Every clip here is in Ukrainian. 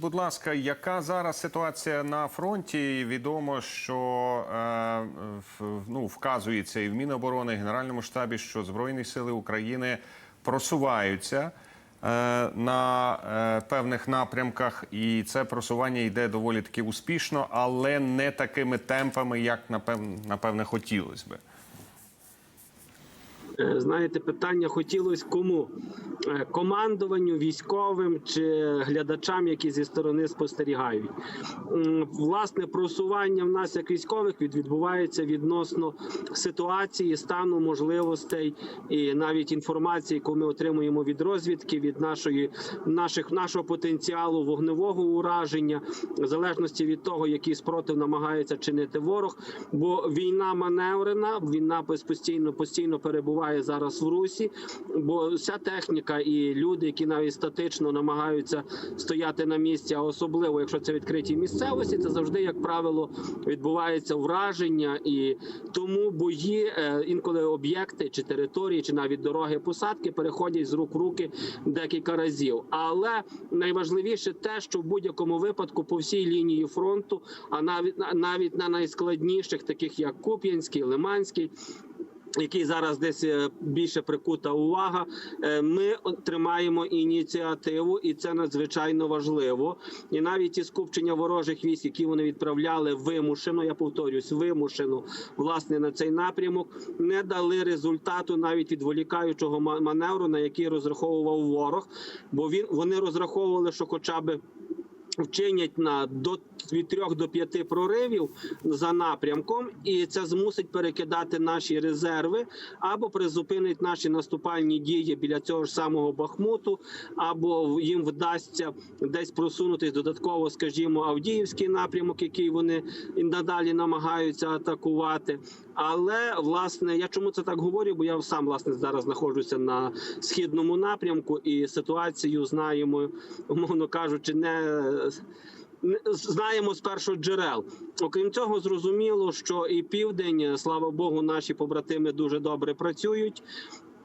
Будь ласка, яка зараз ситуація на фронті? Відомо, що е, ну, вказується і в Міноборони, і Генеральному штабі, що Збройні сили України просуваються е, на е, певних напрямках, і це просування йде доволі таки успішно, але не такими темпами, як напевно, напевне хотілося би. Е, Знаєте, питання хотілося кому? Е, Командуванню, військовим чи глядачам, які зі сторони спостерігають. Власне, просування в нас як військових від- відбувається відносно ситуації, стану можливостей і навіть інформації, яку ми отримуємо від розвідки, від нашої наших нашого потенціалу вогневого ураження, в залежності від того, який спротив намагається чинити ворог. Бо війна маневрена, війна постійно постійно перебуває зараз в русі, бо вся техніка і люди, які навіть статично намагаються стояти на місці, а особливо якщо це відкриті місцевості, це завжди, як правило, відбувається враження, і тому бої е, інколи об'єкти чи території, чи навіть дороги посадки переходять з рук в руки декілька разів. Але найважливіше те, що в будь-якому випадку по всій лінії фронту, а навіть навіть на найскладніших, таких як Куп'янський, Лиманський. Який зараз десь е, більше прикута увага, Е, ми тримаємо ініціативу, і це надзвичайно важливо. І навіть ті скупчення ворожих військ, які вони відправляли вимушено, я повторюсь, вимушено власне на цей напрямок, не дали результату навіть відволікаючого ма- маневру, на який розраховував ворог, бо він вони розраховували, що хоча би вчинять на до від трьох до п'яти проривів за напрямком, і це змусить перекидати наші резерви або призупинить наші наступальні дії біля цього ж самого Бахмуту, або їм вдасться десь просунутись додатково, скажімо, Авдіївський напрямок, який вони надалі намагаються атакувати. Але власне я чому це так говорю? Бо я сам власне зараз знаходжуся на східному напрямку, і ситуацію знаємо, умовно кажучи, не- знаємо з перших джерел. Окрім цього, зрозуміло, що і південь, слава Богу, наші побратими дуже добре працюють.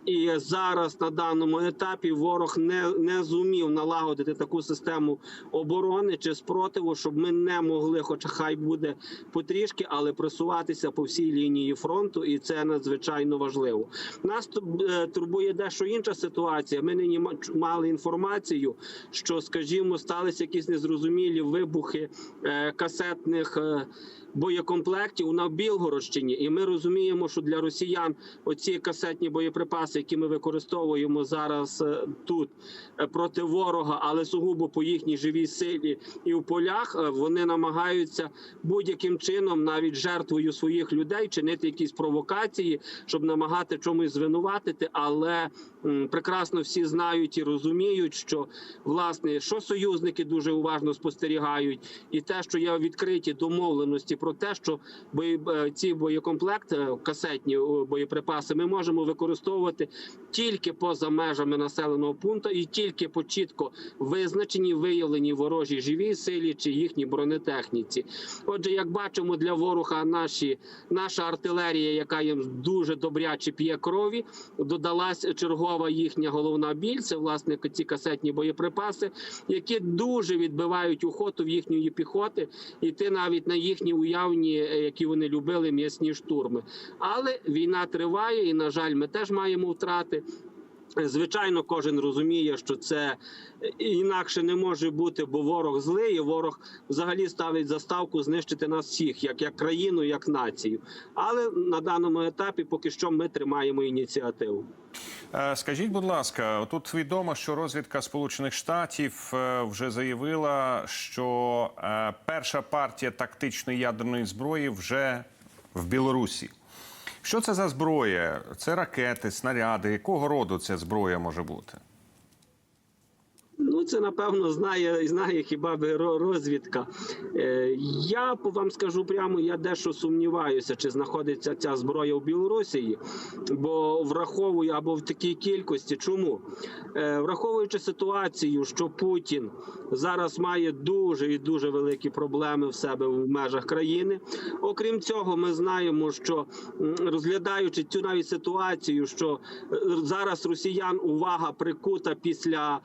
І зараз на даному етапі ворог не, не зумів налагодити таку систему оборони чи спротиву, щоб ми не могли, хоча хай буде потрішки, але просуватися по всій лінії фронту, і це надзвичайно важливо. Нас е, турбує дещо інша ситуація. Ми нині мали інформацію, що, скажімо, сталися якісь незрозумілі вибухи е, касетних. е, Боєкомплектів на Білгородщині, і ми розуміємо, що для росіян оці касетні боєприпаси, які ми використовуємо зараз е, тут е, проти ворога, але сугубо по їхній живій силі і в полях, е, вони намагаються будь-яким чином, навіть жертвою своїх людей, чинити якісь провокації, щоб намагати чомусь звинуватити. Але прекрасно всі знають і розуміють, що власне що союзники дуже уважно спостерігають, і те, що є відкриті домовленості про те, що бої, ці боєкомплекти, касетні боєприпаси, ми можемо використовувати тільки поза межами населеного пункту і тільки по чітко визначеній, виявленій ворожій живій силі чи їхній бронетехніці. Отже, як бачимо, для ворога наші наша артилерія, яка їм дуже добряче п'є крові, додалась чергова їхня головна біль. Це власне ці касетні боєприпаси, які дуже відбивають охоту в їхньої піхоти, іти навіть на їхні уявні, е, які вони любили, м'ясні штурми. Але війна триває, і на жаль, ми теж маємо втрати. Звичайно, кожен розуміє, що це інакше не може бути, бо ворог злий, і ворог взагалі ставить заставку знищити нас всіх, як, як країну, як націю. Але на даному етапі поки що ми тримаємо ініціативу. Е, Скажіть, будь ласка, тут відомо, що розвідка Сполучених Штатів е, вже заявила, що е, перша партія тактичної ядерної зброї вже в Білорусі. Що це за зброя? Це ракети, снаряди. Якого роду ця зброя може бути? Це напевно знає знає хіба би розвідка. Е, я вам скажу прямо, я дещо сумніваюся, чи знаходиться ця зброя в Білорусі, бо враховую або в такій кількості. Чому? Е, враховуючи ситуацію, що Путін зараз має дуже і дуже великі проблеми в себе в межах країни. Окрім цього, ми знаємо, що розглядаючи цю навіть ситуацію, що е, зараз росіян увага прикута після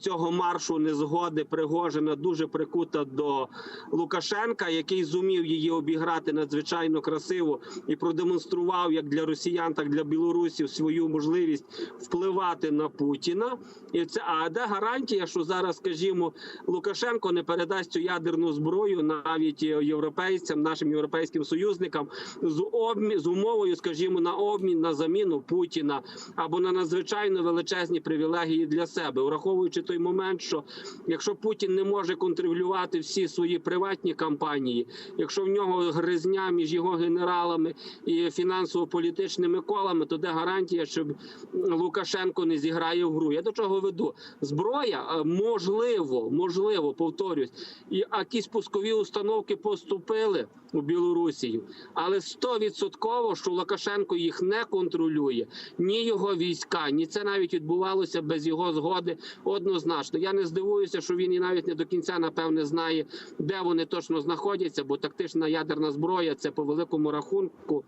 цього маршу незгоди Пригожина дуже прикута до Лукашенка, який зумів її обіграти надзвичайно красиво і продемонстрував як для росіян, так і для білорусів свою можливість впливати на Путіна. І це а де гарантія, що зараз, скажімо, Лукашенко не передасть цю ядерну зброю навіть європейцям, нашим європейським союзникам з обмі з умовою, скажімо, на обмін на заміну Путіна або на надзвичайно величезні привілегії для себе, враховуючи той момент, що якщо Путін не може контролювати всі свої приватні кампанії, якщо в нього гризня між його генералами і фінансово-політичними колами, то де гарантія, що Лукашенко не зіграє в гру? Я до чого веду? Зброя е, можливо, можливо, повторюсь, і якісь пускові установки поступили у Білорусію, але стовідсотково, що Лукашенко їх не контролює, ні його війська, ні це навіть відбувалося без його згоди. Однозначно, я не здивуюся, що він і навіть не до кінця напевне знає, де вони точно знаходяться, бо тактична ядерна зброя це по великому рахунку.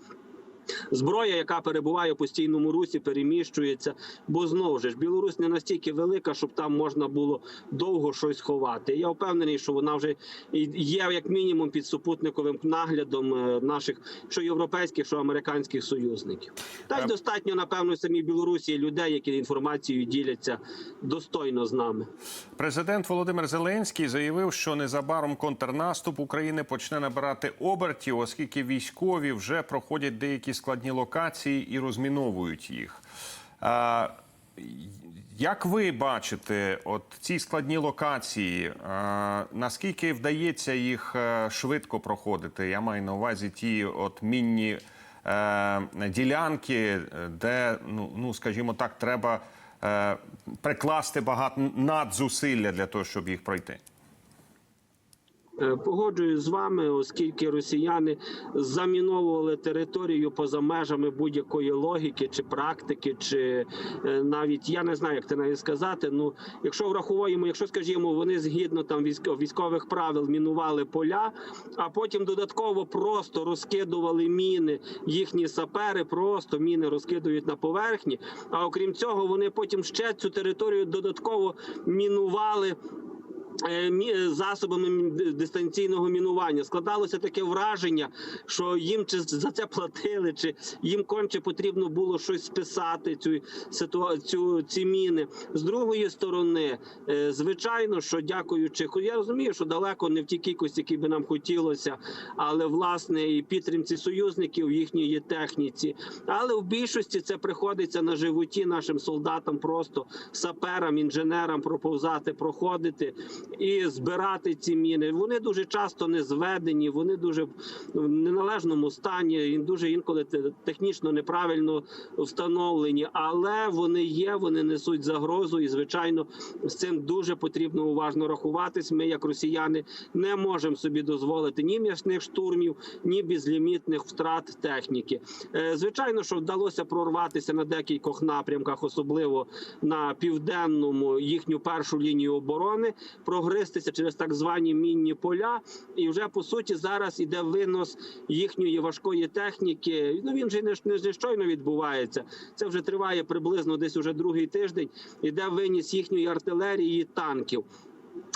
Зброя, яка перебуває у постійному русі, переміщується, бо знову ж Білорусь не настільки велика, щоб там можна було довго щось ховати. Я впевнений, що вона вже є як мінімум під супутниковим наглядом е, наших що європейських, що американських союзників. Та й Е, достатньо напевно самі Білорусі людей, які інформацією діляться достойно з нами. Президент Володимир Зеленський заявив, що незабаром контрнаступ України почне набирати обертів, оскільки військові вже проходять деякі складні локації і розміновують їх. Як ви бачите, от ці складні локації, наскільки вдається їх е, швидко проходити? Я маю на увазі ті от мінні е, ділянки, е, де, ну, ну скажімо так, треба прикласти багато надзусилля для того, щоб їх пройти. Е, Погоджуюсь з вами, оскільки росіяни заміновували територію поза межами будь-якої логіки чи практики, чи е, навіть я не знаю, як це навіть сказати. Ну, якщо враховуємо, якщо скажімо, вони згідно там військо- військових правил мінували поля, а потім додатково просто розкидували міни, їхні сапери просто міни розкидують на поверхні. А окрім цього, вони потім ще цю територію додатково мінували мі- засобами дистанційного мінування складалося таке враження, що їм чи за це платили, чи їм конче потрібно було щось списати цю ситуацію, ці міни. З другої сторони, е, звичайно, що дякуючи, я розумію, що далеко не в тій кількості, які би нам хотілося, але власне і підтримці союзників їхньої техніці. Але в більшості це приходиться на животі нашим солдатам, просто саперам, інженерам проповзати, проходити і збирати ці міни. Вони дуже часто не зведені, вони дуже в неналежному стані, дуже інколи те- технічно неправильно встановлені, але вони є, вони несуть загрозу, і звичайно з цим дуже потрібно уважно рахуватись. Ми, як росіяни, не можемо собі дозволити ні м'ясних штурмів, ні безлімітних втрат техніки. Е, Звичайно, що вдалося прорватися на декількох напрямках, особливо на південному їхню першу лінію оборони, прогристися через так звані мінні поля. І вже по суті зараз іде винос їхньої важкої техніки. Ну він же не, не, не щойно відбувається. Це вже триває приблизно десь уже другий тиждень. Іде виніс їхньої артилерії танків.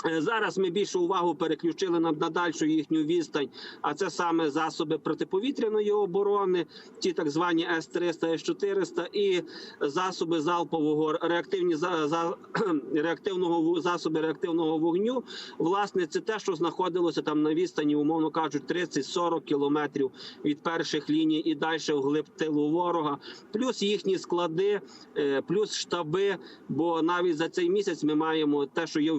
Е, Зараз ми більшу увагу переключили на, на дальшу їхню відстань, а це саме засоби протиповітряної оборони, ті так звані С-300, С-400 і засоби залпового реактивні за, за реактивного засоби реактивного вогню. Власне, це те, що знаходилося там на відстані, умовно кажуть, 30-40 кілометрів від перших ліній і далі вглиб тилу ворога, плюс їхні склади, е, плюс штаби. Бо навіть за цей місяць ми маємо те, що є в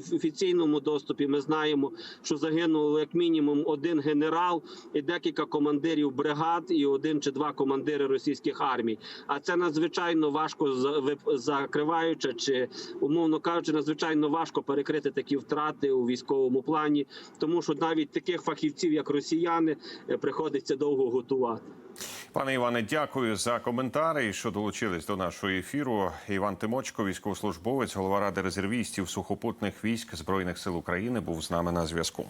офіційному доступі. Ми знаємо, що загинуло як мінімум один генерал і декілька командирів бригад, і один чи два командири російських армій. А це надзвичайно важко за- закриваючи, чи умовно кажучи, надзвичайно важко перекрити такі втрати у військовому плані, тому що навіть таких фахівців, як росіяни, е, приходиться довго готувати. Пане Іване, дякую за коментарі, що долучились до нашого ефіру. Іван Тимочко, військовослужбовець, голова ради резервістів сухопутних військ збройних сил України, був з нами на зв'язку.